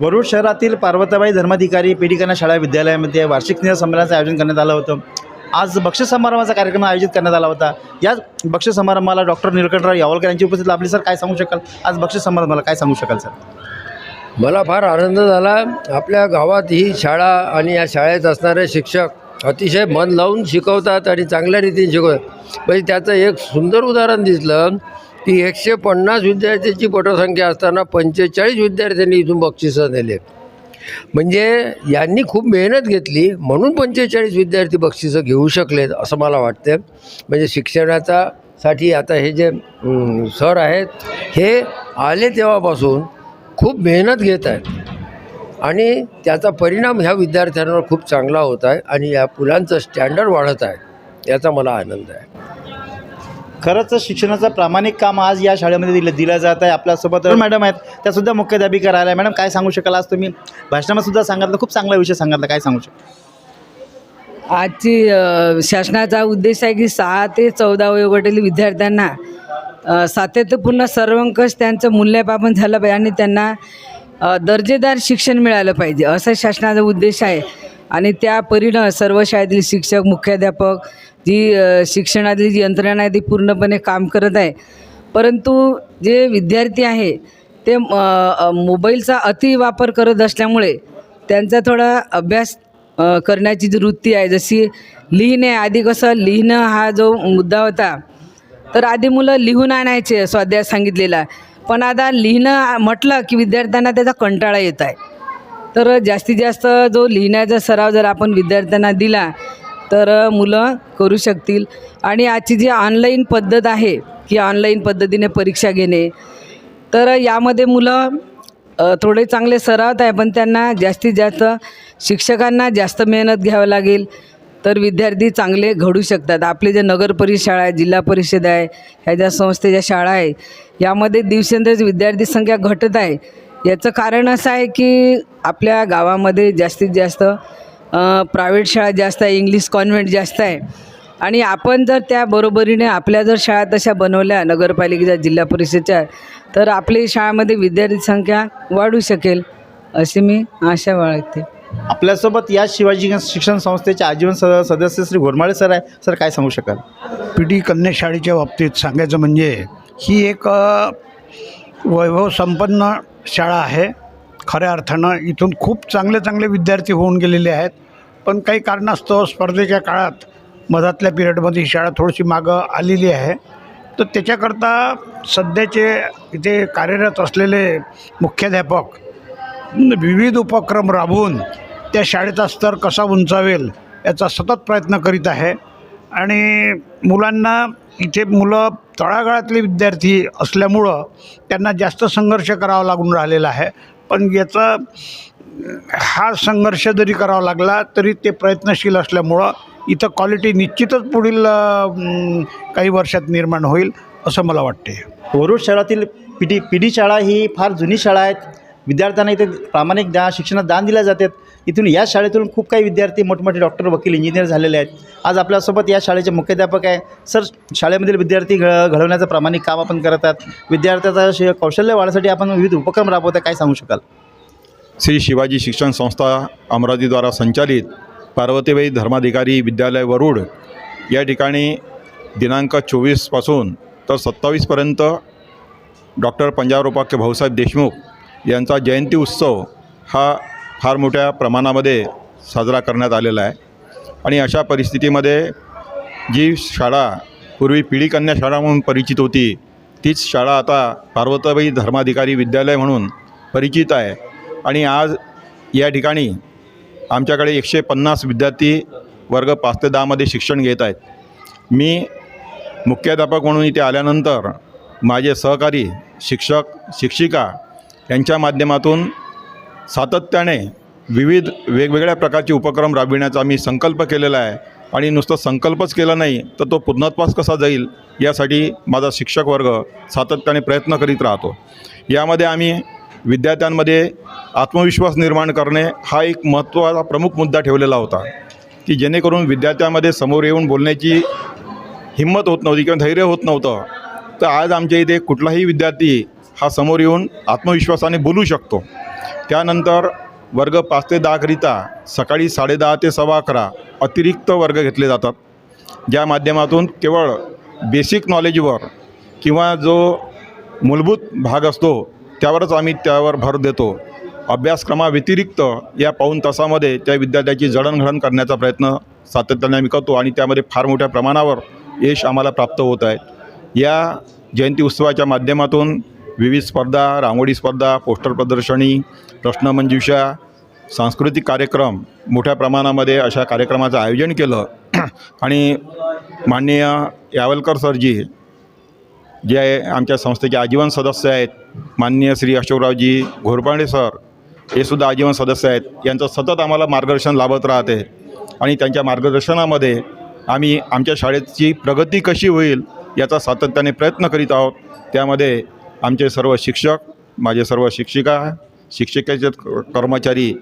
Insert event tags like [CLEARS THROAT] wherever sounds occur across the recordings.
वरुड शहरातील पार्वताबाई धर्माधिकारी पेडिकाना शाळा विद्यालयामध्ये वार्षिक स्नेह संमेलनाचं आयोजन करण्यात आलं होतं. आज बक्षीस समारंभाचा कार्यक्रम आयोजित करण्यात आला होता. याच बक्षीस समारंभाला डॉक्टर निलकंठराव यावलकर यांची उपस्थित आपली सर काय सांगू शकाल? आज बक्षीस समारंभाला काय सांगू शकाल सर? मला फार आनंद झाला. आपल्या गावात ही शाळा आणि या शाळेत असणारे शिक्षक अतिशय मन लावून शिकवतात आणि चांगल्या रीतीने शिकवतात. म्हणजे त्याचं एक सुंदर उदाहरण दिसलं. ती एकशे पन्नास विद्यार्थ्यांची पटसंख्या असताना पंचेचाळीस विद्यार्थ्यांनी इथून बक्षिसं नेले म्हणजे यांनी खूप मेहनत घेतली म्हणून पंचेचाळीस विद्यार्थी बक्षिसं घेऊ शकलेत असं मला वाटतं. म्हणजे शिक्षणाचा साठी आता हे जे सर आहेत हे आले तेव्हापासून खूप मेहनत घेत आहेत. आणि त्याचा परिणाम ह्या विद्यार्थ्यांवर खूप चांगला होत आहे आणि या मुलांचं स्टँडर्ड वाढत आहे याचा मला आनंद आहे. खरंच शिक्षणाचं प्रामाणिक काम आज या शाळेमध्ये दिलं दिलं जात आहे. आपल्यासोबत मॅडम आहेत. त्यासुद्धा मुख्याध्यापिका राहिल्या मॅडम काय सांगू शकाल आज तुम्ही? भाषणामध्येसुद्धा सांगितलं खूप चांगला विषय सांगितला. काय सांगू शकाल? आजची शासनाचा उद्देश आहे की सहा ते चौदा वयोगटातील विद्यार्थ्यांना सातत्यपूर्ण सर्वंकष त्यांचं मूल्यपापन झालं पाहिजे आणि त्यांना दर्जेदार शिक्षण मिळालं पाहिजे. असा शासनाचा उद्देश आहे. आणि त्या परीनं सर्व शाळेतील शिक्षक मुख्याध्यापक जी शिक्षणातली शिक्षणातील जी यंत्रणा आहे ती पूर्णपणे काम करत आहे. परंतु जे विद्यार्थी आहे ते मोबाईलचा अतिवापर करत असल्यामुळे त्यांचा थोडा अभ्यास करण्याची जी वृत्ती आहे जशी लिहिणे आधी कसं लिहिणं हा जो मुद्दा होता तर आधी मुलं लिहून आणायचे स्वाध्याय सांगितलेला. पण आता लिहिणं म्हटलं की विद्यार्थ्यांना त्याचा कंटाळा येत आहे. तर जास्तीत जास्त जो लिहिण्याचा सराव जर आपण विद्यार्थ्यांना दिला तर मुलं करू शकतील. आणि आजची जी ऑनलाईन पद्धत आहे की ऑनलाईन पद्धतीने परीक्षा घेणे तर यामध्ये मुलं थोडे चांगले सरावत आहे पण त्यांना जास्तीत जास्त शिक्षकांना जास्त मेहनत घ्यावं लागेल. तर विद्यार्थी चांगले घडू शकतात. आपले जे नगर परिषद शाळा आहे जिल्हा परिषद आहे ह्या ज्या संस्थेच्या शाळा आहे यामध्ये दिवसेंदिवस विद्यार्थी संख्या घटत आहे. याचं कारण असं आहे की आपल्या गावामध्ये जास्तीत जास्त प्रायव्हेट शाळा जास्त आहे इंग्लिश कॉन्व्हेंट जास्त आहे. आणि आपण जर त्या बरोबरीने आपल्या जर शाळा तशा बनवल्या नगरपालिकेच्या जिल्हा परिषदच्या तर आपली शाळेमध्ये विद्यार्थी संख्या वाढू शकेल अशी मी आशा बाळगते. आपल्यासोबत या शिवाजी शिक्षण संस्थेचे आजीवन स सदस्य श्री घोरमाळे सर आहे. सर काय सांगू शकाल? पी टी कन्या शाळेच्या बाबतीत सांगायचं म्हणजे ही एक वैभव संपन्न शाळा आहे. खऱ्या अर्थानं इथून खूप चांगले चांगले विद्यार्थी होऊन गेलेले आहेत. पण काही कारणास्तव स्पर्धेच्या काळात मधातल्या पिरियडमध्ये ही शाळा थोडीशी मागं आलेली आहे. तर त्याच्याकरता सध्याचे इथे कार्यरत असलेले मुख्याध्यापक विविध उपक्रम राबवून त्या शाळेचा स्तर कसा उंचावेल याचा सतत प्रयत्न करीत आहे. आणि मुलांना इथे मुलं तळागाळातले विद्यार्थी असल्यामुळं त्यांना जास्त संघर्ष करावा लागून राहिलेला आहे. पण याचा हा संघर्ष जरी करावा लागला तरी ते प्रयत्नशील असल्यामुळं इथं क्वालिटी निश्चितच पुढील काही वर्षात निर्माण होईल असं मला वाटते वरुड शहरातील पी पिढी पी डी शाळा ही फार जुनी शाळा आहेत विद्यार्थ्यांना इथे प्रामाणिक ज्ञान शिक्षणात दान दिल्या जातात इथून या शाळेतून खूप काही विद्यार्थी मोठमोठे डॉक्टर वकील इंजिनियर झालेले आहेत. आज आपल्यासोबत या शाळेचे मुख्याध्यापक आहे. सर शाळेमधील विद्यार्थी घ घडवण्याचं प्रामाणिक काम आपण करत आहात. विद्यार्थ्याचा श कौशल्य वाढण्यासाठी आपण विविध उपक्रम राबवता काय सांगू शकाल? श्री शिवाजी शिक्षण संस्था अमरावतीद्वारा संचालित पार्वतीबाई धर्माधिकारी विद्यालय वरुड या ठिकाणी दिनांक चोवीसपासून तर सत्तावीसपर्यंत डॉक्टर पंजाबरोपाख्य भाऊसाहेब देशमुख यांचा जयंती उत्सव हा फार मोठ्या प्रमाणामध्ये साजरा करण्यात आलेला आहे. आणि अशा परिस्थितीमध्ये जी शाळा पूर्वी पिढी कन्या शाळा म्हणून परिचित होती तीच शाळा आता पार्वताबाई धर्माधिकारी विद्यालय म्हणून परिचित आहे. आणि आज या ठिकाणी आमच्याकडे एकशे पन्नास विद्यार्थी वर्ग पाच ते दहामध्ये शिक्षण घेत आहेत. मी मुख्याध्यापक म्हणून इथे आल्यानंतर माझे सहकारी शिक्षक शिक्षिका यांच्या माध्यमातून सातत्याने विविध वेगवेगळ्या प्रकारचे उपक्रम राबविण्याचा मी संकल्प केलेला आहे. आणि नुसतं संकल्पच केला नाही तर तो पूर्णत्वास कसा जाईल यासाठी माझा शिक्षक वर्ग सातत्याने प्रयत्न करीत राहतो. यामध्ये आम्ही विद्यार्थ्यांमध्ये आत्मविश्वास निर्माण करणे हा एक महत्त्वाचा प्रमुख मुद्दा ठेवलेला होता की जेणेकरून विद्यार्थ्यामध्ये समोर येऊन बोलण्याची हिंमत होत नव्हती किंवा धैर्य होत नव्हतं. तर आज आमच्या इथे कुठलाही विद्यार्थी हा समोर येऊन आत्मविश्वासाने बोलू शकतो. त्यानंतर वर्ग पाच ते दहाकरिता सकाळी साडेदहा ते सव्वा अकरा अतिरिक्त वर्ग घेतले जातात. ज्या माध्यमातून केवळ बेसिक नॉलेजवर किंवा जो मूलभूत भाग असतो त्यावरच आम्ही त्यावर भर देतो. अभ्यासक्रमाव्यतिरिक्त या पाऊण तासामध्ये त्या विद्यार्थ्याची जडणघडण करण्याचा प्रयत्न सातत्याने आम्ही करतो आणि त्यामध्ये फार मोठ्या प्रमाणावर यश आम्हाला प्राप्त होत आहे. या जयंती उत्सवाच्या माध्यमातून विविध स्पर्धा रांगोळी स्पर्धा पोस्टर प्रदर्शनी प्रश्नमंजुषा सांस्कृतिक कार्यक्रम मोठ्या प्रमाणामध्ये अशा कार्यक्रमाचं आयोजन केलं. [CLEARS THROAT] आणि माननीय यावलकर सरजी जे आहे आमच्या संस्थेचे आजीवन सदस्य आहेत माननीय श्री अशोकरावजी घोरपांडे सर हे सुद्धा आजीवन सदस्य आहेत. यांचं सतत आम्हाला मार्गदर्शन लाभत राहते. आणि त्यांच्या मार्गदर्शनामध्ये आम्ही आमच्या शाळेची प्रगती कशी होईल याचा सातत्याने प्रयत्न करीत आहोत. त्यामध्ये आमचे सर्व शिक्षक माझे सर्व शिक्षिका शिक्षिकेचे कर्मचारी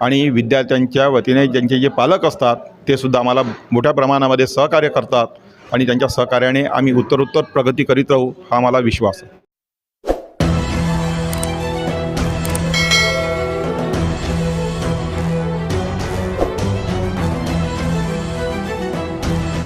आणि विद्यार्थ्यांच्या वतीने ज्यांचे जे पालक असतात ते सुद्धा आम्हाला मोठ्या प्रमाणामध्ये सहकार्य करतात आणि त्यांच्या सहकार्याने आम्ही उत्तरोत्तर प्रगती करीत राहू हा मला विश्वास आहे.